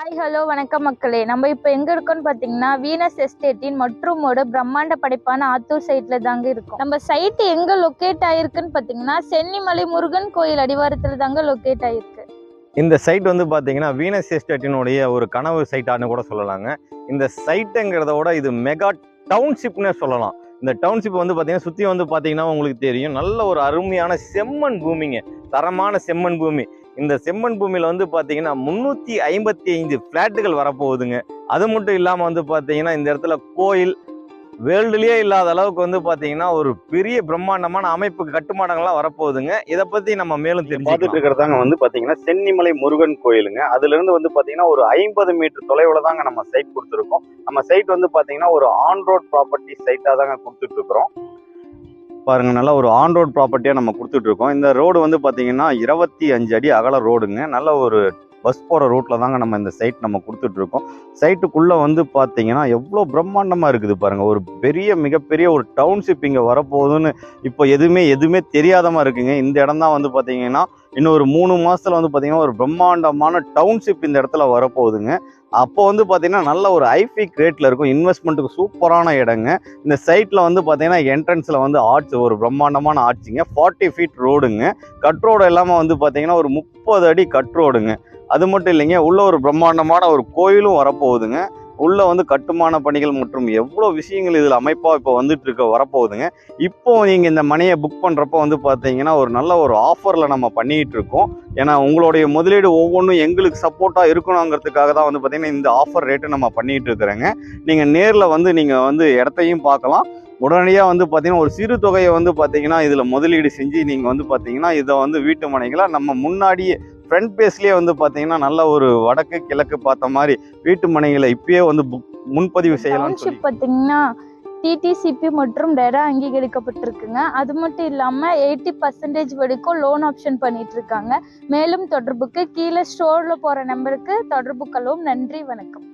Hi hello வணக்கம் மக்களே. நம்ம இப்போ எங்கே இருக்கோம்னு பார்த்தீங்கன்னா வீனஸ் எஸ்டேட்டின் மற்றும் ஒரு பிரம்மாண்ட படைப்பான ஆத்தூர் சைட்டில் தாங்க இருக்கும். நம்ம சைட்டு எங்கே லொக்கேட் ஆயிருக்குன்னு பார்த்தீங்கன்னா சென்னிமலை முருகன் கோயில் அடிவாரத்தில் தாங்க லொக்கேட் ஆயிருக்கு. இந்த சைட் வந்து பார்த்தீங்கன்னா வீனஸ் எஸ்டேட்டினுடைய ஒரு கனவு சைட்டான்னு கூட சொல்லலாங்க. இந்த சைட்டுங்கிறத விட இது மெகா டவுன்ஷிப்னே சொல்லலாம். இந்த டவுன்ஷிப் வந்து பார்த்தீங்கன்னா சுற்றி வந்து பார்த்தீங்கன்னா உங்களுக்கு தெரியும். நல்ல ஒரு அருமையான செம்மண் பூமிங்க. தரமான செம்மண் பூமி. இந்த செம்மண் பூமியில் வந்து பார்த்தீங்கன்னா முந்நூற்றி ஐம்பத்தி ஐந்து ஃப்ளாட்டுகள் வரப்போகுதுங்க. அது மட்டும் இல்லாமல் வந்து பார்த்தீங்கன்னா இந்த இடத்துல கோயில் வேர்ல்டுலேயே இல்லாத அளவுக்கு வந்து பார்த்தீங்கன்னா ஒரு பெரிய பிரம்மாண்டமான அமைப்பு கட்டுமானங்கள்லாம் வரப்போகுதுங்க. இதை பற்றி நம்ம மேலும் தெரிஞ்சுக்கலாம். இருக்கிறதாங்க வந்து பாத்தீங்கன்னா சென்னிமலை முருகன் கோயிலுங்க. அதுல இருந்து வந்து பாத்தீங்கன்னா ஒரு ஐம்பது மீட்டர் தொலைவுல தாங்க நம்ம சைட் கொடுத்துருக்கோம். நம்ம சைட் வந்து பாத்தீங்கன்னா ஒரு ஆன் ரோட் ப்ராப்பர்ட்டி சைட்டா தாங்க கொடுத்துட்டு பாருங்கள் பாருங்க நல்லா ஒரு ஆன் ரோட் ப்ராப்பர்ட்டியாக நம்ம கொடுத்துட்ருக்கோம் இந்த ரோடு வந்து பார்த்திங்கன்னா இருபத்தி அஞ்சு அடி அகல ரோடுங்க நல்ல ஒரு பஸ் போகிற ரூட்டில் தாங்க நம்ம இந்த சைட் நம்ம கொடுத்துட்ருக்கோம். சைட்டுக்குள்ளே வந்து பார்த்தீங்கன்னா எவ்வளோ பிரம்மாண்டமாக இருக்குது பாருங்கள் ஒரு பெரிய மிகப்பெரிய ஒரு டவுன்ஷிப் இங்கே வரப்போகுதுன்னு இப்போ எதுவுமே எதுவுமே தெரியாதமாக இருக்குங்க. இந்த இடம் தான் வந்து பார்த்தீங்கன்னா இன்னும் ஒரு மூணு மாதத்தில் வந்து பார்த்திங்கன்னா ஒரு பிரம்மாண்டமான டவுன்ஷிப் இந்த இடத்துல வரப்போகுதுங்க. அப்போ வந்து பார்த்திங்கன்னா நல்ல ஒரு ஐஃபிக் ரேட்டில் இருக்கும். இன்வெஸ்ட்மெண்ட்டுக்கு சூப்பரான இடங்க. இந்த சைட்டில் வந்து பார்த்தீங்கன்னா என்ட்ரன்ஸில் வந்து ஆர்ச் ஒரு பிரம்மாண்டமான ஆர்ச்சுங்க ஃபார்ட்டி ஃபீட் ரோடுங்க கட் ரோடு இல்லாமல் வந்து பார்த்தீங்கன்னா ஒரு முப்பது அடி கட் ரோடுங்க அது மட்டும் இல்லைங்க உள்ள ஒரு பிரம்மாண்டமான ஒரு கோயிலும் வரப்போகுதுங்க. உள்ள வந்து கட்டுமான பணிகள் மற்றும் எவ்வளோ விஷயங்கள் இதில் அமைப்பாக இப்போ வந்துட்டு இருக்க வரப்போகுதுங்க. இப்போ நீங்கள் இந்த மனையை புக் பண்ணுறப்போ வந்து பார்த்தீங்கன்னா ஒரு நல்ல ஒரு ஆஃபரில் நம்ம பண்ணிட்டு இருக்கோம். ஏன்னா உங்களுடைய முதலீடு ஒவ்வொன்றும் எங்களுக்கு சப்போர்ட்டாக இருக்கணுங்கிறதுக்காக தான் வந்து பார்த்தீங்கன்னா இந்த ஆஃபர் ரேட்டு நம்ம பண்ணிட்டு இருக்கிறேங்க. நீங்கள் நேரில் வந்து நீங்கள் வந்து இடத்தையும் பார்க்கலாம். உடனடியாக வந்து பார்த்தீங்கன்னா ஒரு சிறு தொகையை வந்து பார்த்தீங்கன்னா இதில் முதலீடு செஞ்சு நீங்கள் வந்து பார்த்தீங்கன்னா இதை வந்து வீட்டு மனைகளாக நம்ம முன்னாடியே ஃப்ரண்ட் பேஸ்லேயே வந்து பார்த்தீங்கன்னா நல்ல ஒரு வடக்கு கிழக்கு பார்த்த மாதிரி வீட்டு மனைகளை இப்பயே வந்து புக் முன்பதிவு டவுன்ஷிப் பாத்தீங்கன்னா டிடிசிபி மற்றும் ரெரா அங்கீகரிக்கப்பட்டிருக்குங்க. அது மட்டும் இல்லாம எயிட்டி பர்சன்டேஜ் வரைக்கும் லோன் ஆப்ஷன் பண்ணிட்டு இருக்காங்க மேலும் தொடர்புக்கு கீழே ஸ்டோர்ல போற நம்பருக்கு தொடர்பு கொள்ளவும் நன்றி வணக்கம்.